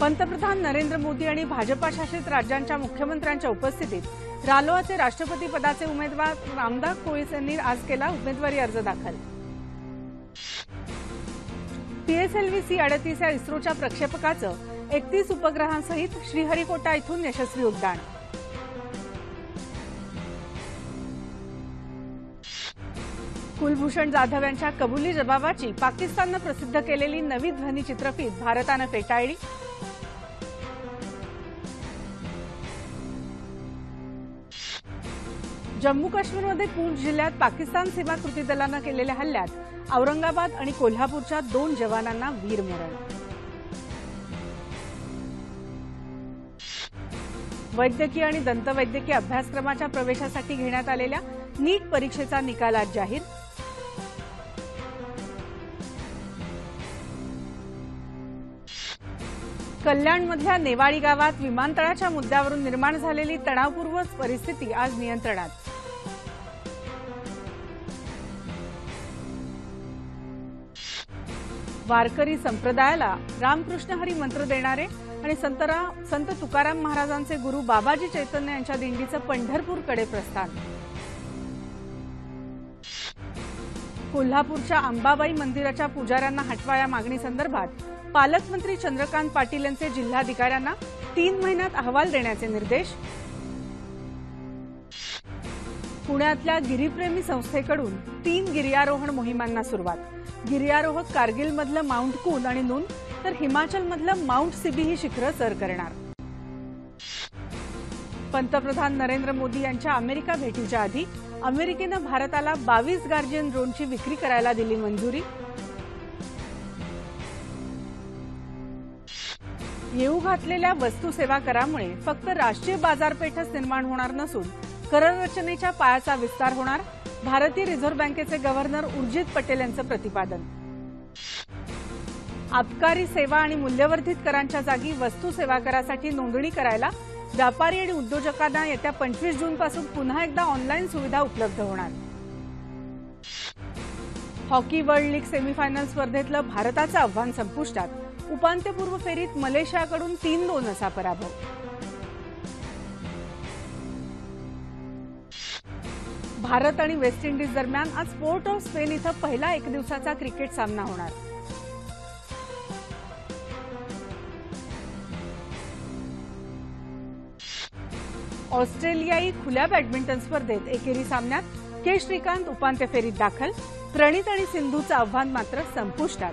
पंतप्रधान नरेंद्र मोदी आणि भाजपा शासित राज्यांच्या मुख्यमंत्र्यांच्या उपस्थितीत रालोआचे राष्ट्रपती पदाचे उमेदवार रामदास कोळीस यांनी आज केला उमेदवारी अर्ज दाखल. पीएसएलव्ही सी अडतीस या इस्रोच्या प्रक्षेपकाचं एकतीस उपग्रहांसहित श्रीहरिकोटा इथून यशस्वी उड्डाण. कुलभूषण जाधव यांच्या कबुली जबाबाची पाकिस्ताननं प्रसिद्ध केलेली नवी ध्वनी चित्रफीत भारतानं फेटाळली. जम्मू काश्मीरमध्ये पूंछ जिल्ह्यात पाकिस्तान सीमा कृती दलानं केलेल्या हल्ल्यात औरंगाबाद आणि कोल्हापूरच्या दोन जवानांना वीरमरण वैद्यकीय आणि दंतवैद्यकीय अभ्यासक्रमाच्या प्रवेशासाठी घेण्यात आलेल्या नीट परीक्षेचा निकाल आज जाहीर. कल्याणमधल्या नेवाळी गावात विमानतळाच्या मुद्द्यावरून निर्माण झालेली तणावपूर्व परिस्थिती आज नियंत्रणात. वारकरी संप्रदायाला रामकृष्ण हरी मंत्र देणारे आणि संतरा संत तुकाराम महाराजांचे गुरु बाबाजी चैतन्य यांच्या दिंडीचं पंढरपूरकडे प्रस्थान. कोल्हापूरच्या अंबाबाई मंदिराच्या पुजाऱ्यांना हटवा या मागणीसंदर्भात पालकमंत्री चंद्रकांत पाटील यांचे जिल्हाधिकाऱ्यांना तीन महिन्यात अहवाल देण्याचे निर्देश. पुण्यातल्या गिरीप्रेमी संस्थेकडून तीन गिर्यारोहण मोहिमांना सुरुवात. गिर्यारोहक कारगिलमधलं माउंट कून आणि नून तर हिमाचलमधलं माउंट सिबी ही शिखरं सर करणार. पंतप्रधान नरेंद्र मोदी यांच्या अमेरिका भेटीच्या आधी अमेरिकेनं भारताला बावीस गार्जियन ड्रोनची विक्री करायला दिली मंजुरी. येऊ घातलेल्या वस्तू सेवा करामुळे फक्त राष्ट्रीय बाजारपेठच निर्माण होणार नसून कररचनेच्या पायाचा विस्तार होणार. भारतीय रिझर्व्ह बँकेचे गव्हर्नर उर्जित पटेल यांचं प्रतिपादन. आबकारी सेवा आणि मूल्यवर्धित करांच्या जागी वस्तू सेवा करासाठी नोंदणी करायला व्यापारी आणि उद्योजकांना येत्या पंचवीस जूनपासून पुन्हा एकदा ऑनलाईन सुविधा उपलब्ध होणार. हॉकी वर्ल्ड लीग सेमीफायनल स्पर्धेतलं भारताचं आव्हान संपुष्टात. उपांत्यपूर्व फेरीत मलेशियाकडून तीन दोन असा पराभव. भारत आणि वेस्ट इंडिज दरम्यान आज पोर्ट ऑफ स्पेन इथं पहिला एक दिवसाचा क्रिकेट सामना होणार. ऑस्ट्रेलियाई खुल्या बॅडमिंटन स्पर्धेत एकेरी सामन्यात के श्रीकांत उपांत्य फेरीत दाखल. प्रणित आणि सिंधूचं आव्हान मात्र संपुष्टात.